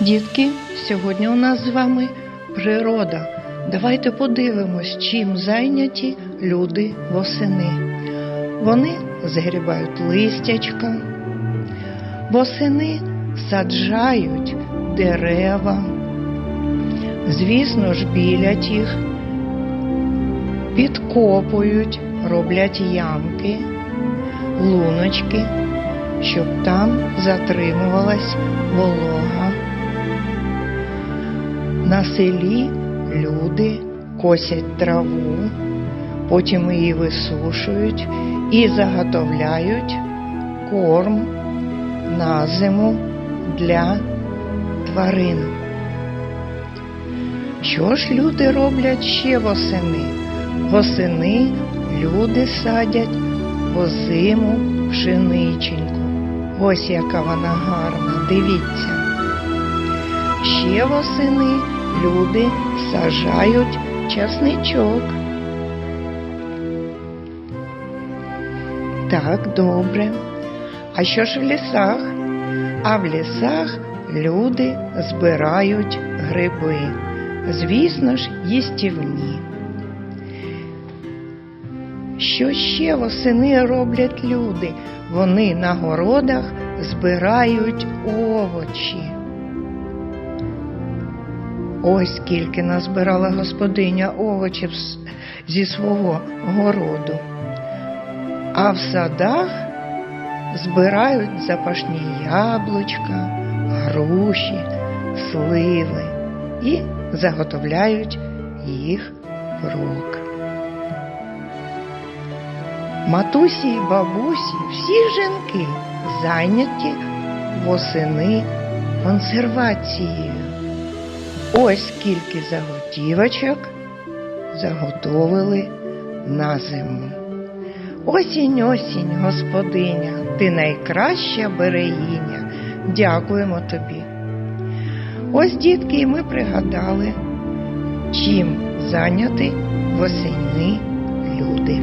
Дітки, сьогодні у нас з вами природа. Давайте подивимось, чим зайняті люди восени. Вони згрібають листячка, восени саджають дерева, звісно ж, білять їх, підкопують, роблять ямки, луночки, щоб там затримувалась волога. На селі люди косять траву, потім її висушують і заготовляють корм на зиму для тварин. Що ж люди роблять ще восени? Восени люди садять озиму пшениченьку. Ось яка вона гарна, дивіться. Ще восени люди сажають часничок. Так, добре. А що ж в лісах? А в лісах люди збирають гриби. Звісно ж, їстівні. Що ще восени роблять люди? Вони на городах збирають овочі. Ось скільки назбирала господиня овочів зі свого городу. А в садах збирають запашні яблучка, груші, сливи і заготовляють їх врок. Матусі й бабусі, всі жінки зайняті восени консервацією. Ось скільки заготівочок заготовили на зиму. Осінь, осінь, господиня, ти найкраща берегиня. Дякуємо тобі. Ось, дітки, ми пригадали, чим зайняті восени люди.